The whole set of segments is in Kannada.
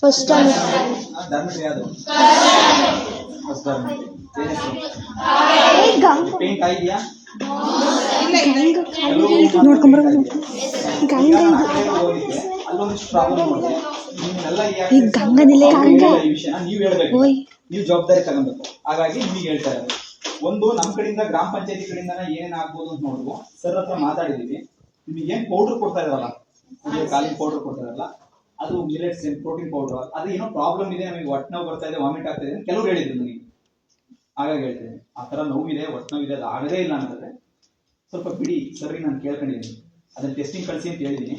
ಫಸ್ಟ್ ಟೈಮ್ ಧರ್ಮಶ್ರೀ ಯಾವುದು? ಫಸ್ಟ್ ಧರ್ಮ. ಪೇಂಟ್ ಆಗಿದೆಯಾ? ನೋಡ್ಕೊಂಬರ್ಬೋದು ಗಂಗ ಹೋಗಿದ್ದೆ ಅಲ್ಲೊಂದಿಷ್ಟು ಪ್ರಾಬ್ಲಮ್ ಇದೆ ಈ ಗಂಗನಿಲೆ ಗಂಗ ಈ ನೀವು ಹೇಳ್ಬೇಕು. ನೀವು ಜವಾಬ್ದಾರಿ ತಗೊಬೇಕು. ಹಾಗಾಗಿ ನಿಮಗೆ ಹೇಳ್ತಾ ಇರೋದು. ಒಂದು ನಮ್ಮ ಕಡೆಯಿಂದ ಗ್ರಾಮ ಪಂಚಾಯತಿ ಕಡೆಯಿಂದ ಏನೇನ್ ಆಗ್ಬೋದು ಅಂತ ನೋಡುವ ಸರ್ ಹತ್ರ ಮಾತಾಡಿದೀವಿ ನಿಮಗೆ ಏನ್ ಪೌಡರ್ ಕೊಡ್ತಾ ಇರಲ್ಲ ಕಾಲಿಗೆ ಪೌಡರ್ ಕೊಡ್ತಾ ಇದಾರಲ್ಲ ಅದು ಮಿಲೆಟ್ಸ್ ಪ್ರೋಟೀನ್ ಪೌಡರ್ ಅದು ಏನೋ ಪ್ರಾಬ್ಲಮ್ ಇದೆ, ನಮಗೆ ಹೊಟ್ಟೆ ನೋವು ಬರ್ತಾ ಇದೆ ವಾಮಿಟ್ ಆಗ್ತಾ ಇದೆ ಕೆಲವ್ರು ಹೇಳಿದ್ರು ನನಗೆ ಹಾಗಾಗಿ ಹೇಳ್ತೇನೆ. ಆ ಥರ ನೋವಿದೆ, ಹೊಟ್ಟೆ ನೋವಿದೆ, ಅದು ಆಗದೇ ಇಲ್ಲ ಅಂತಂದರೆ ಸ್ವಲ್ಪ ಬಿಡಿ, ಸರಿ ನಾನು ಕೇಳ್ಕೊಂಡಿದ್ದೀನಿ. ಅದನ್ನ ಟೆಸ್ಟಿಂಗ್ ಕಳಿಸಿ ಅಂತ ಹೇಳಿದ್ದೀನಿ.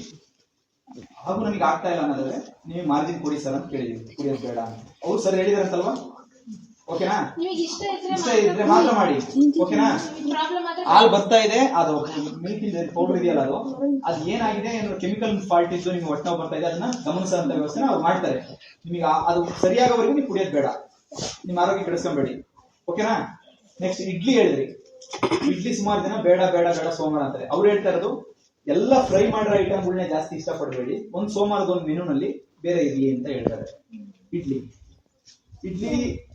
ಹಾಗೂ ನಮಗೆ ಆಗ್ತಾ ಇಲ್ಲ ಅನ್ನೋದಾದ್ರೆ, ನೀವು ಮಾರ್ಜಿನ್ ಕೊಡಿ ಸರ್ ಅಂತ ಕೇಳಿದೀವಿ ಕುಡಿಯೋದು ಬೇಡ ಅವ್ರು ಸರ್ ಹೇಳಿದಾರಂತಲ್ವಾ ಓಕೆನಾ? ನಿಮಗೆ ಇಷ್ಟ ಇದ್ರೆ ಇಷ್ಟ ಇದ್ರೆ ಮಾತ್ರ ಮಾಡಿ. ಓಕೆನಾ? ಹಾಲು ಬರ್ತಾ ಇದೆ. ಅದು ಮಿಲ್ಕ್ ಪೌಡರ್ ಇದೆಯಲ್ಲ ಅದು? ಅದು ಏನಾಗಿದೆ? ಏನು ಕೆಮಿಕಲ್ ಫಾಲ್ಟ್ ಇದ್ದು ನಿಮ್ಗೆ ಹೊಟ್ಟೆ ಬರ್ತಾ ಇದೆ. ಅದನ್ನ ಗಮನಿಸುವಂತ ವ್ಯವಸ್ಥೆನ ಅವ್ರು ಮಾಡ್ತಾರೆ. ನಿಮಗೆ ಅದು ಸರಿಯಾಗೋವರೆಗೂ ನೀವು ಕುಡಿಯೋದು ಬೇಡ. ನಿಮ್ಮ ಆರೋಗ್ಯ ಕೆಡಿಸ್ಕೊಂಬೇಡಿ. ಓಕೆನಾ? ನೆಕ್ಸ್ಟ್ ಇಡ್ಲಿ ಹೇಳಿದ್ರಿ. ಇಡ್ಲಿ ಸುಮಾರು ಜನ ಬೇಡ ಬೇಡ ಬೇಡ ಸೋಮವಾರ ಅಂತಾರೆ. ಅವ್ರು ಹೇಳ್ತಾ ಇರೋದು ಎಲ್ಲ ಫ್ರೈ ಮಾಡಿರೋ ಐಟಮ್ಗಳನ್ನ ಜಾಸ್ತಿ ಇಷ್ಟಪಡಬೇಡಿ. ಒಂದು ಸೋಮವಾರದ ಒಂದು ಮೆನುನಲ್ಲಿ ಬೇರೆ ಇರಲಿ ಅಂತ ಹೇಳ್ತಾರೆ. ಇಡ್ಲಿ. ಇಡ್ಲಿ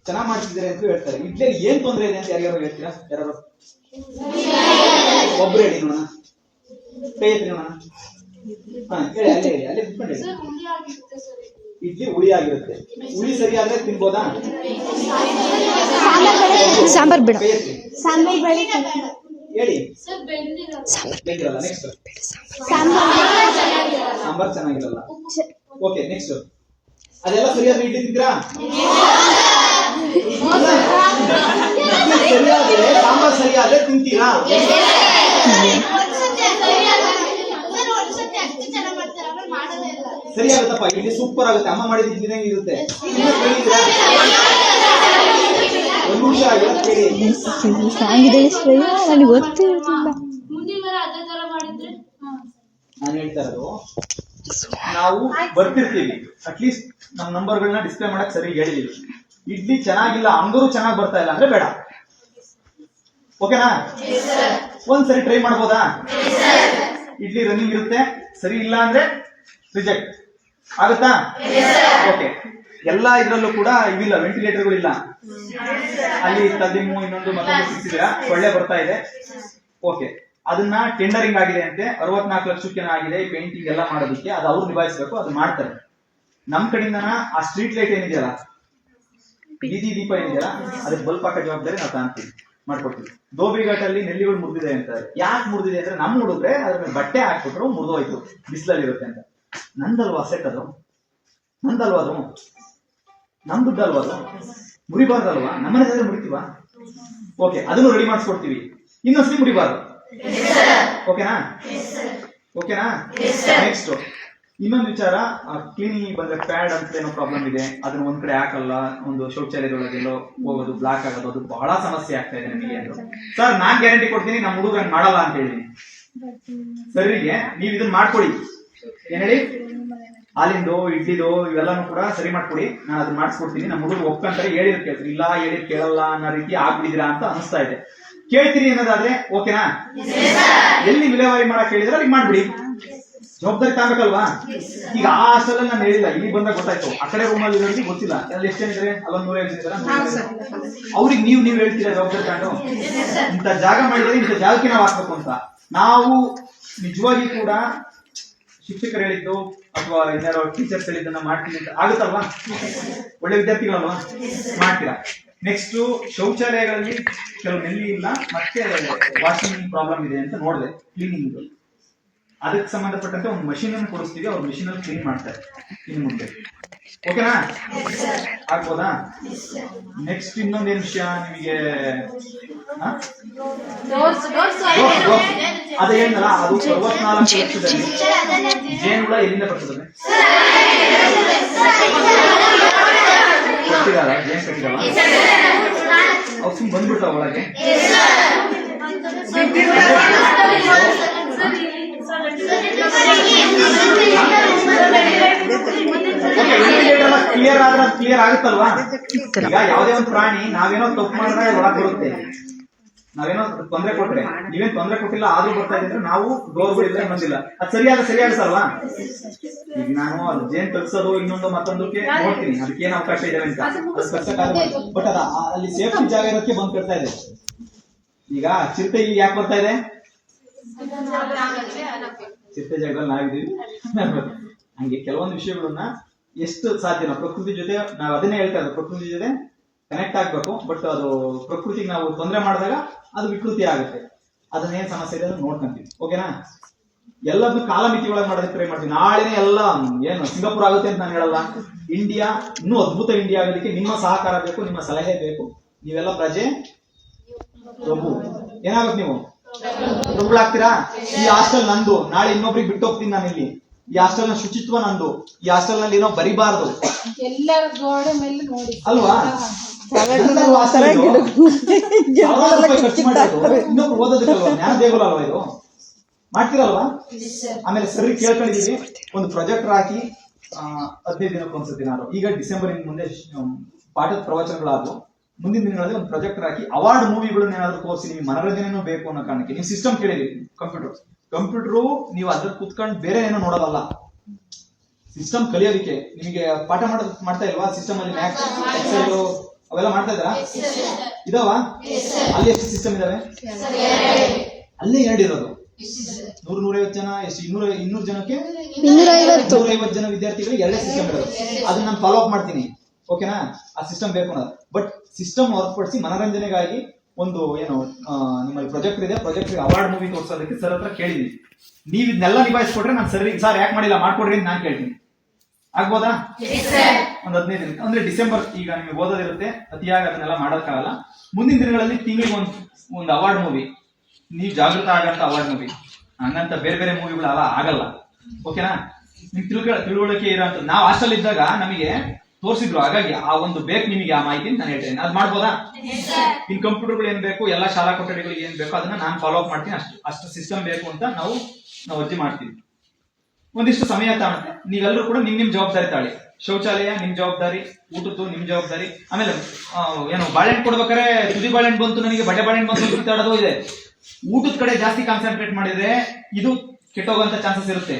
ಚೆನ್ನಾಗಿ ಮಾಡ್ತಿದ್ದಾರೆ ಅಂತ ಹೇಳ್ತಾರೆ. ಇಡ್ಲಿಯಲ್ಲಿ ಏನ್ ತೊಂದರೆ ಇದೆ ಅಂತ ಯಾರ್ಯಾರು ಹೇಳ್ತೀರಾ? ಯಾರು ಒಬ್ರು ಹೇಳಿ ನೋಡೋಣ. ಕೈ ಎತ್ತಿ ನೋಡೋಣ. ಹಾ ಹೇಳಿ ಅಲ್ಲೇ ಹೇಳಿ ಅಲ್ಲೇ ಕುತ್ಕೊಂಡು ಹೇಳಿ ಸರ್ ಹುಳಿ ಆಗಿರುತ್ತೆ ಸರ್ ಇಡ್ಲಿ. ಹುಳಿ ಸರಿ ಆದ್ರೆ ಸರಿಯಾದ್ರೆ ತಿನ್ಬೋದಾ? ಸಾಂಬಾರ್ ಬಿಡ. ಸಾಂಬಾರ್ ಬೇಡ. ಹೇಳಿ. ಸರ್ ಬೆಂದಿರೋದು ಬೇಕಿರಲ್ಲ ನೆಕ್ಸ್ಟ್ ಸಾಂಬಾರ್ ಸಾಂಬಾರ್ ಚೆನ್ನಾಗಿರಲ್ಲ. ಓಕೆ ನೆಕ್ಸ್ಟ್ ಅದೆಲ್ಲ ತಿಂತೀರಾ ಇಡ್ಲಿ ಸರಿಯಾದ್ರೆ, ಸಾಂಬಾರ್ ಸರಿಯಾದ್ರೆ ತಿಂತೀರಾ? ಸರಿ ಆಗುತ್ತಪ್ಪ ಇಲ್ಲಿ ಸೂಪರ್ ಆಗುತ್ತೆ. ಅಮ್ಮ ಮಾಡಿದ ಇಡ್ಲಿ ಇರುತ್ತೆ. ನಾನು ಹೇಳ್ತಾ ಇರೋದು, ನಾವು ಬರ್ತಿರ್ತೀವಿ. ಅಟ್ಲೀಸ್ಟ್ ನಮ್ಮ ನಂಬರ್ಗಳನ್ನ ಡಿಸ್ಪ್ಲೇ ಮಾಡಕ್ ಸರಿ ಹೇಳಿದೀವಿ. ಇಡ್ಲಿ ಚೆನ್ನಾಗಿಲ್ಲ ಅಂಗರು ಚೆನ್ನಾಗಿ ಬರ್ತಾ ಇಲ್ಲ ಅಂದ್ರೆ ಬೇಡ. ಓಕೆನಾ ಒಂದ್ಸರಿ ಟ್ರೈ ಮಾಡ್ಬೋದಾ? ಇಡ್ಲಿ ರನ್ನಿಂಗ್ ಇರುತ್ತೆ ಸರಿ ಇಲ್ಲ ಅಂದ್ರೆ ರಿಜೆಕ್ಟ್ ಆಗುತ್ತಾ? ಓಕೆ ಎಲ್ಲ ಇದ್ರಲ್ಲೂ ಕೂಡ ಇವಿಲ್ಲ ವೆಂಟಿಲೇಟರ್ಗಳಿಲ್ಲ ಅಲ್ಲಿ ತದಿಮು ಇನ್ನೊಂದು ಮತ್ತೊಂದು ಸಿಕ್ತಿದ್ದೀರಾ ಒಳ್ಳೆ ಬರ್ತಾ ಇದೆ. ಓಕೆ ಅದನ್ನ ಟೆಂಡರಿಂಗ್ ಆಗಿದೆ ಅಂತೆ ಅರವತ್ನಾಲ್ಕು ಲಕ್ಷಕ್ಕೆ ಆಗಿದೆ ಪೇಂಟಿಂಗ್ ಎಲ್ಲ ಮಾಡೋದಕ್ಕೆ ಅದು ಅವ್ರು ನಿಭಾಯಿಸಬೇಕು ಅದು ಮಾಡ್ತಾರೆ. ನಮ್ ಕಡೆಯಿಂದ ಆ ಸ್ಟ್ರೀಟ್ ಲೈಟ್ ಏನಿದೆಯಲ್ಲ? ಬೀದಿ ದೀಪ ಏನಿದೆಯಲ್ಲ? ಅದಕ್ಕೆ ಬಲ್ಪ್ ಹಾಕೋ ಜವಾಬ್ದಾರಿ ನಾವು ತಾಂತೀವಿ ಮಾಡ್ಕೊಡ್ತೀವಿ. ದೋಬಿಘಾಟಲ್ಲಿ ನೆಲ್ಲಿಗಳು ಮುರಿದಿದೆ ಅಂತಾರೆ ಯಾಕೆ ಮುರಿದಿದೆ ಅಂದ್ರೆ ನಮ್ ಹುಡುಗ್ರೆ ಅದ್ರ ಮೇಲೆ ಬಟ್ಟೆ ಹಾಕ್ಬಿಟ್ರು ಮುರಿದೋಯ್ತು ಬಿಸ್ಲಲ್ಲಿ ಇರುತ್ತೆ ಅಂತ. ನಂದಲ್ವಾ ಸೆಟ್ ಅದು? ನಂದಲ್ವಾ ಅದು? ನಮ್ ದುಡ್ಡಲ್ವಾ ಅದು? ಮುರಿಬಾರ್ದಲ್ವಾ? ನಮ್ಮನೆ ಜಾಗ ಮುರಿತೀವ? ಓಕೆ ಅದನ್ನು ರೆಡಿ ಮಾಡಿಸ್ಕೊಡ್ತೀವಿ. ಇನ್ನೊಂದ್ಸಲಿ ಮುರಿಬಾರ್ದು. ಓಕೆನಾ ಓಕೆನಾ ನೆಕ್ಸ್ಟ್ ಇನ್ನೊಂದು ವಿಚಾರ ಕ್ಲೀನಿಂಗ್ ಬಂದ್ರೆ ಪ್ಯಾಡ್ ಅಂತ ಏನೋ ಪ್ರಾಬ್ಲಮ್ ಇದೆ ಅದನ್ನ ಒಂದ್ ಕಡೆ ಹಾಕಲ್ಲ ಒಂದು ಶೌಚಾಲಯದೊಳಗೆಲ್ಲೋ ಹೋಗೋದು ಬ್ಲಾಕ್ ಆಗೋದು ಅದು ಬಹಳ ಸಮಸ್ಯೆ ಆಗ್ತಾ ಇದೆ ನಮಗೆ ಅದು ಸರ್ ನಾನ್ ಗ್ಯಾರಂಟಿ ಕೊಡ್ತೀನಿ ನಮ್ಮ ಹುಡುಗ ಮಾಡಲ್ಲ ಅಂತ ಹೇಳಿ. ಸರಿಗೆ ನೀವ್ ಇದನ್ನ ಮಾಡ್ಕೊಡಿ ಏನ್ ಹೇಳಿ? ಹಾಲಿಂದು ಇಡ್ಲಿದು ಇವೆಲ್ಲಾನು ಕೂಡ ಸರಿ ಮಾಡ್ಕೊಡಿ. ನಾನು ಅದನ್ನ ಮಾಡಿಸ್ಕೊಡ್ತೀನಿ. ನಮ್ಮ ಹುಡುಗ ಒಪ್ಕೊಂತಾರೆ ಹೇಳಿರ್ ಕೇಳ್ತಾರೆ. ಇಲ್ಲ ಹೇಳಿ ಕೇಳಲ್ಲ ಅನ್ನೋ ರೀತಿ ಆಗ್ಬಿಡಿದಿರಾ ಅಂತ ಅನಿಸ್ತಾ ಇದೆ. ಕೇಳ್ತೀರಿ ಅನ್ನೋದಾದ್ರೆ ಓಕೆನಾ ಎಲ್ಲಿ ವಿಲೇವಾರಿ ಮಾಡಕ್ ಹೇಳಿದ್ರೆ ಅಲ್ಲಿ ಮಾಡ್ಬಿಡಿ. ಜವಾಬ್ದಾರಿ ತಗೋಬೇಕಲ್ವಾ ಈಗ ಆ ಹಾಸ್ಟೆಲ್ ನಾನು ಹೇಳಿಲ್ಲ ಇಲ್ಲಿ ಬಂದಾಗ ಗೊತ್ತಾಯ್ತು. ಆ ಕಡೆ ರೂಮಲ್ಲಿ ಇರೋರಿಗೆ ಗೊತ್ತಿಲ್ಲ. ಅಲ್ಲಿ ಎಷ್ಟು ಜನ ಅಲ್ಲೊಂದು ನೂರ ಐದು ಜನ ಅವ್ರಿಗೆ ನೀವು ನೀವು ಹೇಳ್ತೀರಾ ಜವಾಬ್ದಾರಿ ತಗೊಂಡು ಇಂಥ ಜಾಗ ಮಾಡಿದ್ರೆ ಇಂಥ ಜಾಗಕ್ಕೆ ನಾವು ಹಾಕ್ಬೇಕು ಅಂತ. ನಾವು ನಿಜವಾಗಿ ಕೂಡ ಶಿಕ್ಷಕರು ಹೇಳಿದ್ದು ಅಥವಾ ಇನ್ಯಾರೋ ಟೀಚರ್ಸ್ ಹೇಳಿದ್ದನ್ನ ಮಾಡ್ತೀನಿ ಅಂತ ಆಗುತ್ತಲ್ವಾ? ಒಳ್ಳೆ ವಿದ್ಯಾರ್ಥಿಗಳಲ್ವಾ? ಮಾಡ್ತೀರಾ? ನೆಕ್ಸ್ಟ್ ಶೌಚಾಲಯಗಳಲ್ಲಿ ಕೆಲವು ನೆಲ್ಲಿ ಇಲ್ಲ ಮತ್ತೆ ವಾಷಿಂಗ್ ಪ್ರಾಬ್ಲಮ್ ಇದೆ ಅಂತ ನೋಡಿದೆ ಕ್ಲೀನಿಂಗ್ ಅದಕ್ಕೆ ಸಂಬಂಧಪಟ್ಟಂತೆ ಒಂದು ಮಷೀನ್ ಅನ್ನು ಕೊಡಿಸ್ತೀವಿ ಅವ್ರ ಮಷೀನ್ ಅಲ್ಲಿ ಕ್ಲೀನ್ ಮಾಡ್ತಾರೆ. ಇನ್ನು ಮುಂದೆ. ಓಕೆನಾ ಆಗ್ಬೋದಾ? ನೆಕ್ಸ್ಟ್ ಇನ್ನೊಂದೇನು ವಿಷಯ ನಿಮಗೆ? ಅದೇನಲ್ಲ. ಅದು ಏನಲ್ಲ ಅದು ಅರವತ್ನಾಲ್ಕು ವರ್ಷದಲ್ಲಿ ಜೇನುಹುಳ ಎಲ್ಲಿಂದ ಬರ್ತದೆ? ಕಟ್ಟಿದಾರ? ಜೇನು ಕಟ್ಟಿದಾರ ಅವು ಸುಮ್ ಬಂದ್ಬಿಡ್ತಾವ ಒಳಗೆ? ಕ್ಲಿಯರ್ ಆದ್ರೆ ಕ್ಲಿಯರ್ ಆಗುತ್ತಲ್ವಾ ಈಗ ಯಾವುದೇ ಒಂದು ಪ್ರಾಣಿ ನಾವೇನೋ ತಪ್ಪು ಮಾಡಿದ್ರೆ ಒಳಗ್ ಬರುತ್ತೆ. ನಾವೇನೋ ತೊಂದರೆ ಕೊಟ್ರೆ, ನೀವೇನ್ ತೊಂದರೆ ಕೊಟ್ಟಿಲ್ಲ, ಆದ್ರೂ ಬರ್ತಾ ಇದ್ರೆ ನಾವು ಡೋರ್ಗಳು ಬಿಡಿದ್ರೆ ಬಂದಿಲ್ಲ. ಅದು ಸರಿಯಾದ ಸರಿಯಾಗುತ್ತಲ್ವಾ ಈಗ ನಾನು ಅದು ಜೇನ್ ಕಲ್ಸೋದು ಇನ್ನೊಂದು ಮತ್ತೊಂದಕ್ಕೆ ನೋಡ್ತೀನಿ. ಅದಕ್ಕೆ ಏನ್ ಅವಕಾಶ ಇದೆ ಅಂತ. ಬಟ್ ಅದ ಅಲ್ಲಿ ಸೇಫ್ಟಿ ಜಾಗ ಇರೋಕ್ಕೆ ಬಂದ್ ಕಟ್ತಾ ಇದೆ. ಈಗ ಚಿಂತೆ ಇಲ್ಲಿ ಯಾಕೆ ಬರ್ತಾ ಇದೆ? ಚಿರತೆ ಜಾಗದಲ್ಲಿ ನಾವಿದ್ದೀವಿ ಹಂಗೆ ಕೆಲವೊಂದು ವಿಷಯಗಳನ್ನ ಎಷ್ಟು ಸಾಧ್ಯನೋ ಪ್ರಕೃತಿ ಜೊತೆ, ನಾವು ಅದನ್ನೇ ಹೇಳ್ತಾ ಇದ್ದೀವಿ ಪ್ರಕೃತಿ ಜೊತೆ ಕನೆಕ್ಟ್ ಆಗ್ಬೇಕು ಬಟ್ ಅದು ಪ್ರಕೃತಿಗೆ ನಾವು ತೊಂದರೆ ಮಾಡಿದಾಗ ಅದು ವಿಕೃತಿ ಆಗುತ್ತೆ. ಅದನ್ನ ಸಮಸ್ಯೆ ಇದೆ ನೋಡ್ಕೊಂತೀವಿ. ಓಕೆನಾ? ಎಲ್ಲದನ್ನು ಕಾಲಮಿತಿ ಒಳಗೆ ಮಾಡೋದಕ್ಕೆ ಟ್ರೈ ಮಾಡ್ತೀವಿ. ನಾಳೆನೇ ಎಲ್ಲ ಏನು ಸಿಂಗಾಪುರ್ ಆಗುತ್ತೆ ಅಂತ ನಾನು ಹೇಳಲ್ಲ. ಇಂಡಿಯಾ ಇನ್ನೂ ಅದ್ಭುತ ಇಂಡಿಯಾ ಆಗೋದಕ್ಕೆ ನಿಮ್ಮ ಸಹಕಾರ ಬೇಕು, ನಿಮ್ಮ ಸಲಹೆ ಬೇಕು. ನೀವೆಲ್ಲ ಪ್ರಜೆ, ಪ್ರಭು. ಏನಾಗುತ್ತೆ ನೀವು? ಪ್ರಭುಗಳಾಗ್ತೀರಾ ಈ ಹಾಸ್ಟೆಲ್ ನಂದು. ನಾಳೆ ಇನ್ನೊಬ್ರಿಗೆ ಬಿಟ್ಟು ಹೋಗ್ತೀನಿ ನಾನು ಇಲ್ಲಿ. ಈ ಹಾಸ್ಟೆಲ್ನ ಶುಚಿತ್ವ ನಂದು. ಈ ಹಾಸ್ಟೆಲ್ನಲ್ಲಿ ಏನೋ ಬರಿಬಾರ್ದು. ಎಲ್ಲರ ಗೋಡೆ ಮೇಲೆ ನೋಡಿ. ಅಲ್ವಾ? ಇನ್ನೊಬ್ರು ಓದೋದಕ್ಕಲ್ವಾ? ಜ್ಞಾನ ದೇಗುಲ ಅಲ್ವಾ ಇದು? ಮಾಡ್ತೀರಲ್ವಾ? ಆಮೇಲೆ ಸರಿ ಕೇಳ್ಕೊಂಡಿದೀವಿ. ಒಂದು ಪ್ರಾಜೆಕ್ಟ್ ಹಾಕಿ ಆ, ಹದಿನೈದು ದಿನಕ್ಕೆ ಒಂದ್ಸತಿ ನಾನು. ಈಗ ಡಿಸೆಂಬರ್ ಇನ್ ಮುಂದೆ ಪಾಠದ ಪ್ರವಚನಗಳಾದ್ವು. ಮುಂದಿನ ದಿನಗಳಲ್ಲಿ ಒಂದು ಪ್ರೊಜೆಕ್ಟರ್ ಹಾಕಿ ಅವಾರ್ಡ್ ಮೂವಿಗಳನ್ನ ಏನಾದರೂ ತೋರಿಸಿ ನಿಮಗೆ ಮನೋರಂಜನೆನೂ ಬೇಕು ಅನ್ನೋ ಕಾರಣಕ್ಕೆ. ನೀವು ಸಿಸ್ಟಮ್ ಕೇಳಿದ್ರಿ ಕಂಪ್ಯೂಟರ್ ಕಂಪ್ಯೂಟರ್ ನೀವು ಅದ್ರ ಕುತ್ಕೊಂಡು ಬೇರೆ ಏನೋ ನೋಡೋದಲ್ಲ. ಸಿಸ್ಟಮ್ ಕಲಿಯೋದಕ್ಕೆ. ನಿಮಗೆ ಪಾಠ ಮಾಡ ಮಾಡ್ತಾ ಇಲ್ವಾ? ಸಿಸ್ಟಮ್ ಅಲ್ಲಿ ಮ್ಯಾಥ್ಸ್ ಎಕ್ಸೆಲ್ ಅವೆಲ್ಲ ಮಾಡ್ತಾ ಇದ್ದಾರಾ? ಇದಾವ? ಅಲ್ಲಿ ಎಷ್ಟು ಸಿಸ್ಟಮ್ ಇದಾವೆ? ಅಲ್ಲೇ ಎರಡು ಇರೋದು. ನೂರ್ ನೂರೈವತ್ತು ಜನ ಎಷ್ಟು ಇನ್ನೂರ ಇನ್ನೂರು ಜನಕ್ಕೆ? ಇನ್ನೂರೈವತ್ತು. ನೂರೈವತ್ತು ಜನ ವಿದ್ಯಾರ್ಥಿಗಳಿಗೆ ಎರಡೇ ಸಿಸ್ಟಮ್ ಇರೋದು. ಅದನ್ನ ನಾನು ಫಾಲೋ ಅಪ್ ಮಾಡ್ತೀನಿ. ಓಕೆನಾ ಆ ಸಿಸ್ಟಮ್ ಬೇಕು ಅನ್ನೋದು. ಬಟ್ ಸಿಸ್ಟಮ್ ಹೊರತುಪಡಿಸಿ ಮನೋರಂಜನೆಗಾಗಿ ಒಂದು ಏನು ನಿಮ್ಮಲ್ಲಿ ಪ್ರೊಜೆಕ್ಟ್ ಇದೆ. ಪ್ರೊಜೆಕ್ಟ್ ಅವಾರ್ಡ್ ಮೂವಿ ತೋರಿಸೋದಕ್ಕೆ ಸರ್ ಹತ್ರ ಕೇಳಿದೀನಿ. ನೀವು ಇದನ್ನೆಲ್ಲ ನಿಭಾಯಿಸ್ಕೊಟ್ರೆ ನಾನು ಸರಿ ಸರ್ ಯಾಕೆ ಮಾಡಿಲ್ಲ? ಮಾಡ್ಕೊಡ್ರಿ ಅಂತ ನಾನು ಕೇಳ್ತೀನಿ. ಆಗ್ಬೋದಾ? ಒಂದ್ ಹದಿನೈದು ದಿನ ಅಂದ್ರೆ ಡಿಸೆಂಬರ್ ಈಗ ನಿಮಗೆ ಓದೋದಿರುತ್ತೆ ಅತಿಯಾಗಿ ಅದನ್ನೆಲ್ಲ ಮಾಡೋಕ್ಕಾಗಲ್ಲ. ಮುಂದಿನ ದಿನಗಳಲ್ಲಿ ತಿಂಗಳಿಗೆ ಒಂದು ಒಂದು ಅವಾರ್ಡ್ ಮೂವಿ ನೀವು ಜಾಗೃತ ಆಗಂತ ಅವಾರ್ಡ್ ಮೂವಿ ಹಂಗಂತ ಬೇರೆ ಬೇರೆ ಮೂವಿಗಳೆಲ್ಲ ಆಗಲ್ಲ. ಓಕೆನಾ ನಿಮ್ ತಿಳ್ಕೊಳ ತಿಳುವಳಿಕೆ ಇರೋ ನಾವು ಹಾಸ್ಟೆಲ್ ಇದ್ದಾಗ ನಮಗೆ ತೋರಿಸಿದ್ರು. ಹಾಗಾಗಿ ಆ ಒಂದು ಬೇಕು ನಿಮಗೆ ಆ ಮಾಹಿತಿ ನಾನು ಹೇಳ್ತೇನೆ. ಅದು ಮಾಡ್ಬೋದಾ? ಇನ್ ಕಂಪ್ಯೂಟರ್ಗಳು ಏನ್ ಬೇಕು ಎಲ್ಲ ಶಾಲಾ ಕೊಠಡಿಗಳಿಗೆ ಏನ್ ಬೇಕು ಅದನ್ನ ನಾನು ಫಾಲೋ ಅಪ್ ಮಾಡ್ತೀನಿ. ಅಷ್ಟು ಅಷ್ಟು ಸಿಸ್ಟಮ್ ಬೇಕು ಅಂತ ನಾವು ನಾವು ಅರ್ಜಿ ಮಾಡ್ತೀವಿ. ಒಂದಿಷ್ಟು ಸಮಯ ತಾಣುತ್ತೆ ನೀವೆಲ್ಲರೂ ಕೂಡ ನಿಮ್ ನಿಮ್ ಜವಾಬ್ದಾರಿ ತಾಳಿ. ಶೌಚಾಲಯ ನಿಮ್ ಜವಾಬ್ದಾರಿ ಊಟದ್ದು ನಿಮ್ ಜವಾಬ್ದಾರಿ. ಆಮೇಲೆ ಏನು ಬಾಳೆಹಣ್ಣು ಕೊಡ್ಬೇಕಾದ್ರೆ ತುದಿ ಬಾಳೆಹಣ್ಣು ಬಂತು ನನಗೆ ಬಟ್ಟೆ ಬಾಳೆಹಣ್ಣು ಬಂತು ಸುತ್ತಾಡೋದು ಇದೆ. ಊಟದ ಕಡೆ ಜಾಸ್ತಿ ಕಾನ್ಸಂಟ್ರೇಟ್ ಮಾಡಿದ್ರೆ ಇದು ಕೆಟ್ಟೋಗುವಂತ ಚಾನ್ಸಸ್ ಇರುತ್ತೆ.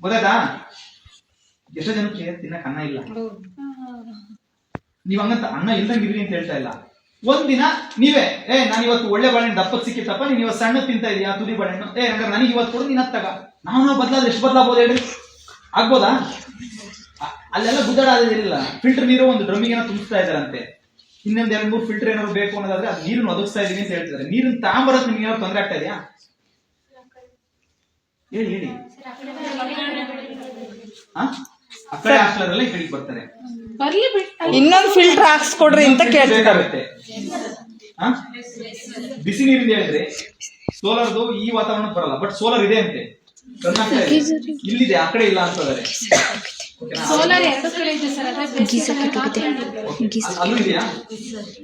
ಗೊತ್ತಾಯ್ತಾ? ಎಷ್ಟೋ ಜನಕ್ಕೆ ತಿನ್ನಕ್ ಅನ್ನ ಇಲ್ಲ. ನೀವ್ ಹಂಗಂತ ಅನ್ನ ಇಲ್ದಂಗ್ ಇರ್ರಿ ಅಂತ ಹೇಳ್ತಾ ಇಲ್ಲ. ಒಂದಿನ ನೀವೇ ಏ ನಾನು ಇವತ್ತು ಒಳ್ಳೆ ಬಾಳೆಹಣ್ಣು ದಪ್ಪ ಸಿಕ್ಕಿತ್ತಪ್ಪ ನೀನ್ ಇವತ್ತು ಸಣ್ಣ ತಿಂತಾ ಇದೀಯಾ ತುದಿ ಬಾಳೆಹಣ್ಣು? ಏ ಹಂಗಾರೆ ನನಗೆ ಇವತ್ತು ಕೊಡು ನೀನ್ ಹತ್ತಾಗ. ನಾವು ಬದಲಾದ್ರೆ ಎಷ್ಟು ಬದಲಾಗ್ಬೋದು ಹೇಳ್ರಿ ಆಗ್ಬೋದಾ? ಅಲ್ಲೆಲ್ಲ ಅಲ್ಲೆಲ್ಲ ಆದಿರಲಿಲ್ಲ ಫಿಲ್ಟರ್ ನೀರು ಒಂದು ಡ್ರಮ್ಮಿಗೆ ಏನೋ ತುಂಬಿಸ್ತಾ ಇದಾರಂತೆ ಇನ್ನೊಂದ್ ಎರಡ್ ಮೂರು ಫಿಲ್ಟರ್ ಏನಾದ್ರು ಬೇಕು ಅನ್ನೋದಾದ್ರೆ ಅದು ನೀರನ್ನು ಒದಗಿಸ್ತಾ ಇದೀನಿ ಅಂತ ಹೇಳ್ತಿದ್ದಾರೆ. ನೀರನ್ನ ತಾಂಬರೋದ್ ನಿಮ್ಗೆ ಏನಾದ್ರು ತೊಂದರೆ ಆಗ್ತಾ ಇದೆಯಾ? ಹೇಳಿ ಹೇಳಿ. ಕಡೆ ಹಾಸ್ಟೆಲ್ ಈ ಕಡೆಗೆ ಬರ್ತಾರೆ. ಬರ್ಲಿ ಬಿಟ್ಟು ಇನ್ನೊಂದು ಫಿಲ್ಟರ್ ಹಾಕ್ಸ್ಕೊಡ್ರಿ ಅಂತ ಕೇಳ್ತಿದ್ದಾರೆ ಬೇಕಾಗುತ್ತೆ? ಬಿಸಿ ನೀರಿಂದ ಹೇಳಿದ್ರೆ ಸೋಲಾರ್ದು ಈ ವಾತಾವರಣ ಬರಲ್ಲ ಬಟ್ ಸೋಲಾರ್ ಇದೆ ಅಂತೆ. ಇದೆ. ಇಲ್ಲಿದೆ ಆ ಕಡೆ ಇಲ್ಲ ಅಂತಾರೆ ಓಕೆನಾ? ಸೋಲಾರ್ ಎರಡು ಕಡೆ ಇದೆ ಸರ್? ಅದೇ ಬೇಸಿಗೆ ಗೀಸರ್ ಕೆಟ್ಟೋಗಿದೆ ಅಲ್ಲೂ ಇದೆಯಾ?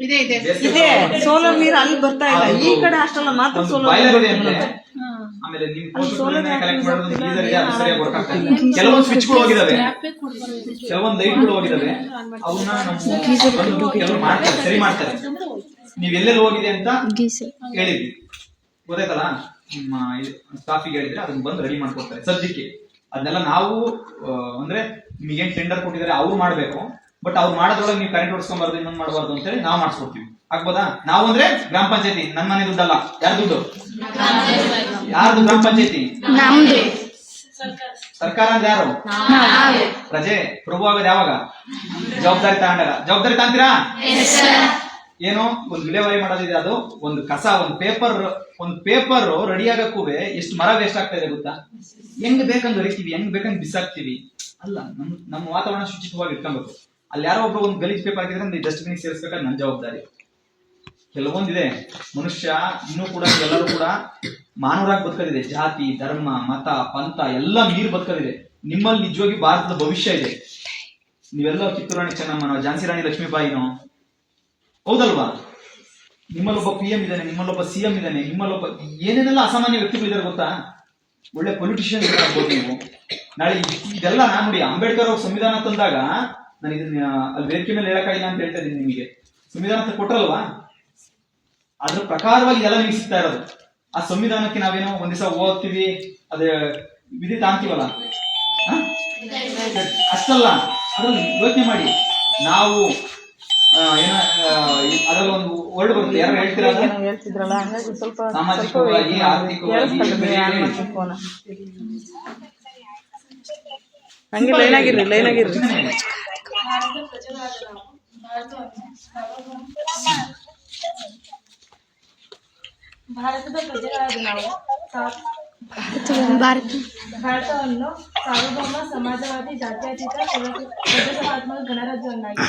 ಇದೆ ಇದೆ. ಇದೆ. ವಾತಾವರಣ. ಸೋಲಾರ್ ನೀರು ಅಲ್ಲಿ ಬರ್ತಾ ಇಲ್ಲ. ಈ ಕಡೆ ಅಷ್ಟಲ್ಲ ಮಾತ್ರ ಸೋಲಾರ್ ಬಾಯ್ಲರ್ ಇದೆ ಅಂತೆ. ಹಾ. ಆಮೇಲೆ ನಿಮ್ ಕಲೆಕ್ಟ್ ಮಾಡೋದು ಗೀಸರ್ ಸರಿಯಾಗಿ ವರ್ಕ್ ಆಗ್ತಾ ಇಲ್ಲ. ಕೆಲವೊಂದು ಸ್ವಿಚ್ಗಳು ಹೋಗಿದಾವೆ. ಕೆಲವೊಂದು ಲೈಟ್ ಲೈಟ್ಗಳು ಹೋಗಿದಾವೆ. ಅವನ್ನ ನಾವು ಬಂದು ಕೆಲವರು ಮಾಡ್ತಾರೆ ಸರಿ ಮಾಡ್ತಾರೆ. ನೀವ್ ಎಲ್ಲೆಲ್ಲಿ ಹೋಗಿದೆ ಅಂತ ಹೇಳಿದ್ವಿ. ಗೊತ್ತಾಯ್ತಲ್ಲ? ನಿಮ್ಮ ಸ್ಟಾಫಿಗೆ ಹೇಳಿದ್ರೆ ಅದನ್ನ ಬಂದು ರೆಡಿ ಮಾಡ್ಕೊಡ್ತಾರೆ. ಸದ್ಯಕ್ಕೆ. ಅದನ್ನೆಲ್ಲ ನಾವು ಅಂದ್ರೆ ನಿಮಗೇನ್ ಟೆಂಡರ್ ಕೊಟ್ಟಿದ್ದಾರೆ ಅವ್ರು ಮಾಡ್ಬೇಕು. ಬಟ್ ಅವ್ರು ಮಾಡೋದ್ರೊಳಗೆ ನೀವು ಕರೆಂಟ್ ಹೊಡ್ಸ್ಕೊಂಬಾರ್ದು ಇನ್ನೊಂದು ಮಾಡಬಾರ್ದು ಅಂತ ಹೇಳಿ ನಾವು ಮಾಡಿಸ್ಕೊಡ್ತೀವಿ. ಆಗ್ಬೋದಾ? ನಾವು ಅಂದ್ರೆ ಗ್ರಾಮ ಪಂಚಾಯತಿ ನನ್ನ ಮನೆ ದುಡ್ಡಲ್ಲ. ಯಾರ ದುಡ್ಡು? ಯಾರ್ದು ಗ್ರಾಮ ಪಂಚಾಯತಿ ನಮ್ದು. ಸರ್ಕಾರ ಅಂದ್ರೆ ಯಾರು? ಪ್ರಜೆ. ಪ್ರಭು ಆಗೋದು ಯಾವಾಗ? ಜವಾಬ್ದಾರಿ ತಗೊಂಡಾಗ. ಜವಾಬ್ದಾರಿ ತಗೊಂತೀರಾ? ಏನು? ಒಂದು ವಿಲೇವಾರಿ ಮಾಡೋದಿದೆ ಅದು. ಒಂದು ಕಸ ಒಂದು ಪೇಪರ್ ಒಂದು ಪೇಪರ್ ರೆಡಿ ಆಗಕ್ಕೂ ಎಷ್ಟು ಮರ ವೇಸ್ಟ್ ಆಗ್ತಾ ಇದೆ ಗೊತ್ತಾ? ಹೆಂಗ್ ಬೇಕಂದ್ ಹೊರಿತೀವಿ ಹೆಂಗ್ ಬೇಕಂದ್ ಬಿಸಾಕ್ತಿವಿ? ಅಲ್ಲ ನಮ್ ನಮ್ಮ ವಾತಾವರಣ ಶುಚಿತ್ವವಾಗಿ ಇಟ್ಕೊಬೇಕು. ಅಲ್ಲಿ ಯಾರೋ ಒಬ್ರು ಒಂದು ಗಲೀಜ್ ಪೇಪರ್ ಹಾಕಿದ್ರೆ ಡಸ್ಟ್ಬಿನ್ ಸೇರಿಸ್ಬೇಕಾದ್ರೆ ನನ್ನ ಜವಾಬ್ದಾರಿ. ಕೆಲವೊಂದಿದೆ ಮನುಷ್ಯ, ಇನ್ನೂ ಕೂಡ ಎಲ್ಲರೂ ಕೂಡ ಮಾನವರಾಗಿ ಬದುಕೋದಿದೆ. ಜಾತಿ, ಧರ್ಮ, ಮತ, ಪಂಥ, ಎಲ್ಲ ಮೀರಿ ಬದುಕೋದಿದೆ. ನಿಮ್ಮಲ್ಲಿ ನಿಜವಾಗಿ ಭಾರತದ ಭವಿಷ್ಯ ಇದೆ. ನೀವೆಲ್ಲ ಕಿತ್ತೂರಾಣಿ ಚೆನ್ನಮ್ಮನೋ, ಝಾನ್ಸಿ ರಾಣಿ ಲಕ್ಷ್ಮೀಬಾಯಿನೋ, ಹೌದಲ್ವಾ? ನಿಮ್ಮಲ್ಲೊಬ್ಬ ಪಿ ಎಂ ಇದ್ದಾನೆ, ನಿಮ್ಮಲ್ಲೊಬ್ಬ ಸಿ ಎಂ ಇದ್ದಾನೆ, ನಿಮ್ಮಲ್ಲೊಬ್ಬ ಏನೇನೆಲ್ಲ ಅಸಾಮಾನ್ಯ ವ್ಯಕ್ತಿಗಳಿದ್ದಾರೆ ಗೊತ್ತಾ? ಒಳ್ಳೆ ಪೊಲಿಟಿಷಿಯನ್ ಆಗ್ಬೋದು ನೀವು. ನಾಳೆ ಇದೆಲ್ಲ ನಾನು ನೋಡಿ ಅಂಬೇಡ್ಕರ್ ಅವ್ರ ಸಂವಿಧಾನ ತಂದಾಗ ನಾನು ಇದನ್ನ, ಅಲ್ಲಿ ವೇದಿಕೆ ಮೇಲೆ ಹೇಳಕ್ಕಾಗಿಲ್ಲ ಅಂತ ಹೇಳ್ತಾ ಇದ್ದೀನಿ ನಿಮಗೆ. ಸಂವಿಧಾನ ಕೊಟ್ಟಲ್ವಾ ಅದ್ರ ಪ್ರಕಾರವಾಗಿ ಎಲ್ಲ ನಿಮ್ಗೆ ಸಿಗ್ತಾ ಇರೋದು. ಆ ಸಂವಿಧಾನಕ್ಕೆ ನಾವೇನೋ ಒಂದ್ ದಿವಸ ಓದ್ತೀವಿ ಅದ ವಿಧಿ ತಾಂತೀವಲ್ಲ ಅಷ್ಟಲ್ಲ. ಅದ್ರಲ್ಲಿ ಯೋಚನೆ ಮಾಡಿ. ನಾವು ಆ, ಏನೋ ಅದರಲ್ಲಿ ಒಂದು ವರ್ಡ್ ಬರುತ್ತೆ. ಯಾರು ಹೇಳ್ತೀರಾ ಅದನ್ನ? ಏನೋ ಹೇಳ್ತಿದ್ರಲ್ಲ ಹಂಗಾಗಿ ಸ್ವಲ್ಪ ಸಾಮಾಜಿಕವಾಗಿ ಆರ್ಥಿಕವಾಗಿ ಹಂಗೆ ಲೈನ್ ಆಗಿರ್ರಿ ಲೈನ್ ಆಗಿರ್ರಿ ಭಾರತದ ಪ್ರಜೆಗಳಾದ ನಾವು ಭಾರತ. ಭಾರತವನ್ನು ಸಾರ್ವಭೌಮ ಸಮಾಜವಾದಿ ಜಾತ್ಯತೀತ ಪ್ರಜಾ- ಪ್ರಜಾಸತ್ತಾತ್ಮಕ ಗಣರಾಜ್ಯವನ್ನಾಗಿ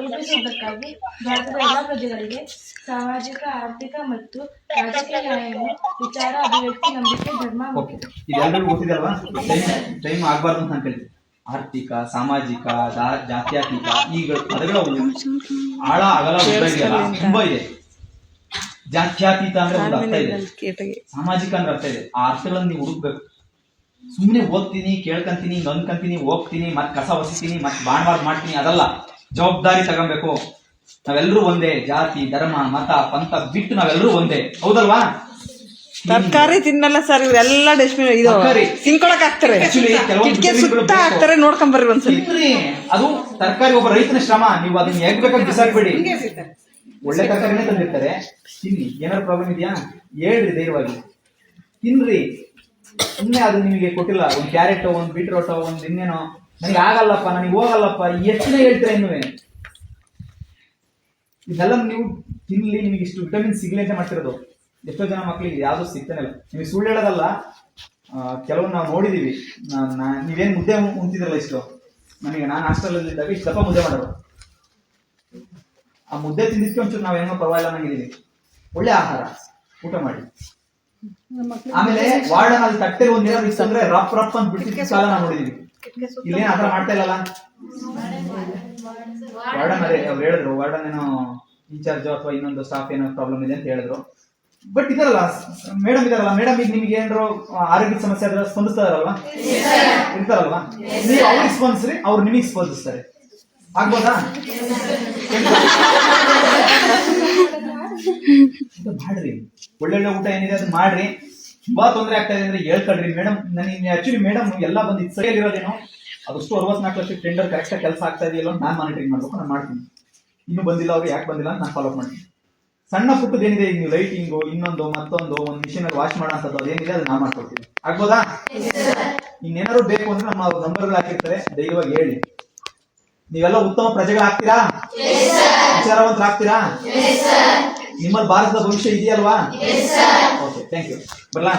ರೂಪಿಸುವುದಕ್ಕಾಗಿ ಭಾರತದ ಎಲ್ಲ ಪ್ರಜೆಗಳಿಗೆ ಸಾಮಾಜಿಕ ಆರ್ಥಿಕ ಮತ್ತು ರಾಜಕೀಯ ನ್ಯಾಯವನ್ನು ವಿಚಾರ ಅಭಿವ್ಯಕ್ತಿ ನಂಬಿಕೆ ಧರ್ಮ ಓಕೆ. ಇದೆಲ್ಲರಿಗೂ ಗೊತ್ತಿದೆಯಲ್ವಾ? ಟೈಮ್ ಟೈಮ್ ಆಗ್ಬಾರ್ದು ಅಂತ ಅನ್ಕೊಳ್ಳಿ. ಆರ್ಥಿಕ ಸಾಮಾಜಿಕ ಜಾತ್ಯಾತೀತ ಜಾತ್ಯತೀತ ಈಗ ಪದಗಳ ಆಳ ಅಗಲ ತುಂಬಾ ಇದೆ. ಜಾತ್ಯತೀತ ಅಂದ್ರೆ ಒಂದು ಅರ್ಥ ಇದೆ. ಸಾಮಾಜಿಕ ಅಂದ್ರೆ ಅರ್ಥ ಇದೆ. ಆ ಅರ್ಥಗಳನ್ನ ನೀವು ಹುಡುಕ್ಬೇಕು. ಸುಮ್ಮನೆ ಓದ್ತೀನಿ ಕೇಳ್ಕಂತೀನಿ ನೊಂದ್ಕಂತೀನಿ ಹೋಗ್ತೀನಿ ಮತ್ ಕಸ ಹೊಸಿತೀನಿ ಮತ್ ಬಾಣವಾದ ಮಾಡ್ತೀನಿ ಅದಲ್ಲ. ಜವಾಬ್ದಾರಿ ತಗೊಬೇಕು. ನಾವೆಲ್ಲರೂ ಒಂದೇ. ಜಾತಿ ಧರ್ಮ ಮತ ಪಂಥ ಬಿಟ್ಟು ನಾವೆಲ್ಲರೂ ಒಂದೇ. ಹೌದಲ್ವಾ? ತರಕಾರಿ ತಿನ್ನಲ್ಲ ಸರ್ ಇವರೆಲ್ಲ ಡಸ್ಟ್ಬಿನ್ ಇದು ತಿನ್ಕೊಳಕ್ ಸಿಂಕೊಳಕ್ ಹಾಕ್ತಾರೆ ಸುತ್ತ ನೋಡ್ಕೊಂಡ್ ಬರ್ರಿ ಒಂದ್ಸಲಿ. ಅದು ತರಕಾರಿ ಒಬ್ಬ ರೈತನ ಶ್ರಮ. ನೀವು ಅದನ್ನ ಹೇಗ್ ಬೇಕಾದ್ರೆ ಬಿಸಾಕ್ಬೇಡಿ. ಒಳ್ಳೆ ತರಕಾರಿನೇ ತಂದಿರ್ತಾರೆ. ತಿನ್ನಿ. ಏನಾದ್ರು ಪ್ರಾಬ್ಲಮ್ ಇದೆಯಾ? ಹೇಳ್ರಿ ಧೈರ್ಯವಾಗಿ. ತಿನ್ರಿ. ಸುಮ್ಮನೆ ಅದು ನಿಮಗೆ ಕೊಟ್ಟಿಲ್ಲ. ಒಂದು ಕ್ಯಾರೆಟ್, ಒಂದು ಬೀಟ್ರೋಟ್, ಒಂದು ಇನ್ನೇನೋ. ನನಗೆ ಆಗಲ್ಲಪ್ಪ, ನನಗೆ ಹೋಗಲ್ಲಪ್ಪ. ಎಷ್ಟು ಹೇಳ್ತೀರಾ ಇನ್ನುವೆ? ಇದೆಲ್ಲ ನೀವು ತಿನ್ಲಿ. ನಿಮಗೆ ಇಷ್ಟು ವಿಟಮಿನ್ ಸಿಗ್ಲಿ ಅಂತ ಮಾಡ್ತಿರೋದು. ಎಷ್ಟೋ ಜನ ಮಕ್ಕಳಿಗೆ ಯಾವ್ದು ಸಿಗ್ತಾನೆ ಇಲ್ಲ. ನಿಮಗೆ ಸುಳ್ಳು ಹೇಳೋದಲ್ಲ. ಕೆಲವೊಂದು ನಾವು ನೋಡಿದೀವಿ. ನೀವೇನ್ ಮುದ್ದೆ ಉಂತಿದ್ರಲ್ಲ ಇಷ್ಟು? ನನಗೆ, ನಾನು ಹಾಸ್ಟೆಲಲ್ಲಿ ಇದ್ದಾಗ ಇಷ್ಟು ಮುದ್ದೆ ಮಾಡೋರು ಆ ಮುದ್ದೆ ತಿಂದಿದ್ಕೆ ಒಂಚೂರು ನಾವೇನೋ ಪರವಾಗಿಲ್ಲ ಅನ್ನಂಗಿದೀವಿ ಒಳ್ಳೆ ಆಹಾರ. ಊಟ ಮಾಡಿ. ಆಮೇಲೆ ವಾರ್ಡನ್ ಅಲ್ಲಿ ತಟ್ಟೆ ಒಂದ್ ಏನಾದ್ರು ಅಂದ್ರೆ ರಫ್ ರಫ್ ಅಂತ ಬಿಡ್ತಿದ್ದ ಕಾಲ ನಾವು ನೋಡಿದೀವಿ ಇಲ್ಲೇನ್ ಆತರ ಮಾಡ್ತಾ ಇಲ್ಲಲ್ಲ? ವಾರ್ಡನ್ ಅದೇ ಅವ್ರು ಹೇಳಿದ್ರು ವಾರ್ಡನ್ ಏನೋ ಇನ್ಚಾರ್ಜ್ ಅಥವಾ ಇನ್ನೊಂದು ಸ್ಟಾಫ್ ಏನೋ ಪ್ರಾಬ್ಲಮ್ ಇದೆ ಅಂತ ಹೇಳಿದ್ರು. ಬಟ್ ಇದಾರಲ್ಲ ಮೇಡಮ್ ಇದಾರಲ್ಲ ಮೇಡಮ್ ಈಗ ನಿಮ್ಗೆ ಏನಾದ್ರು ಆರೋಗ್ಯ ಸಮಸ್ಯೆ ಆದ್ರೆ ಸ್ಪಂದಿಸ್ತಾರಲ್ವಾ ಇರ್ತಾರಲ್ವಾ? ನೀವು ಅವ್ರಿಗೆ ಸ್ಪಂದಿಸ್ರಿ ಅವ್ರು ನಿಮಗೆ ಸ್ಪಂದಿಸ್ತಾರೆ. ಆಗ್ಬೋದಾ? ಮಾಡ್ರಿ. ಒಳ್ಳೊಳ್ಳೆ ಊಟ ಏನಿದೆ ಅದು ಮಾಡ್ರಿ. ತುಂಬಾ ತೊಂದರೆ ಆಗ್ತಾ ಇದೆ ಅಂದ್ರೆ ಹೇಳ್ಕೊಳ್ರಿ. ಮೇಡಮ್ ನನಗೆ ಆಕ್ಚುಲಿ ಮೇಡಮ್ ಎಲ್ಲ ಬಂದು ಇದು ಸರಿಯಾಗಿರೋದೇನೋ ಅದಷ್ಟು ಅರವತ್ನಾಲ್ಕು ಲಕ್ಷ ಟೆಂಡರ್ ಕರೆಕ್ಟ್ ಆಗಿ ಕೆಲಸ ಆಗ್ತಾ ಇದೆಯಲ್ಲ ನಾನು ಮಾನಿಟರಿಂಗ್ ಮಾಡ್ಬೇಕು ನಾನು ಮಾಡ್ತೀನಿ. ಇನ್ನೂ ಬಂದಿಲ್ಲ ಅವ್ರು ಯಾಕೆ ಬಂದಿಲ್ಲ ಅಂತ ನಾನು ಫಾಲೋ ಮಾಡ್ತೀನಿ. ಸಣ್ಣ ಪುಟ್ಟದ ಏನಿದೆ? ಈಗ ನೀವು ಲೈಟಿಂಗು ಇನ್ನೊಂದು ಮತ್ತೊಂದು ಒಂದು ಮಿಷಿನ್ ಅಲ್ಲಿ ವಾಶ್ ಮಾಡೋಂಥದ್ದು ಅದೇನಿದೆ ಅದು ನಾ ಮಾಡ್ಕೊಡ್ತೀನಿ ಆಗ್ಬೋದಾ? ಇನ್ನೇನಾದ್ರು ಬೇಕು ಅಂದ್ರೆ ನಮ್ಮ ನಂಬರ್ಗಳು ಹಾಕಿರ್ತಾರೆ ದೈವಾಗಿ ಹೇಳಿ. ನೀವೆಲ್ಲ ಉತ್ತಮ ಪ್ರಜೆಗಳಾಗ್ತೀರಾ ವಿಚಾರವಂತರಾಗ್ತೀರಾ? ನಿಮ್ಮಲ್ಲಿ ಭಾರತದ ಭವಿಷ್ಯ ಇದೆಯಲ್ವಾ? ಓಕೆ ಥ್ಯಾಂಕ್ ಯು ಬರ್ಲಾ?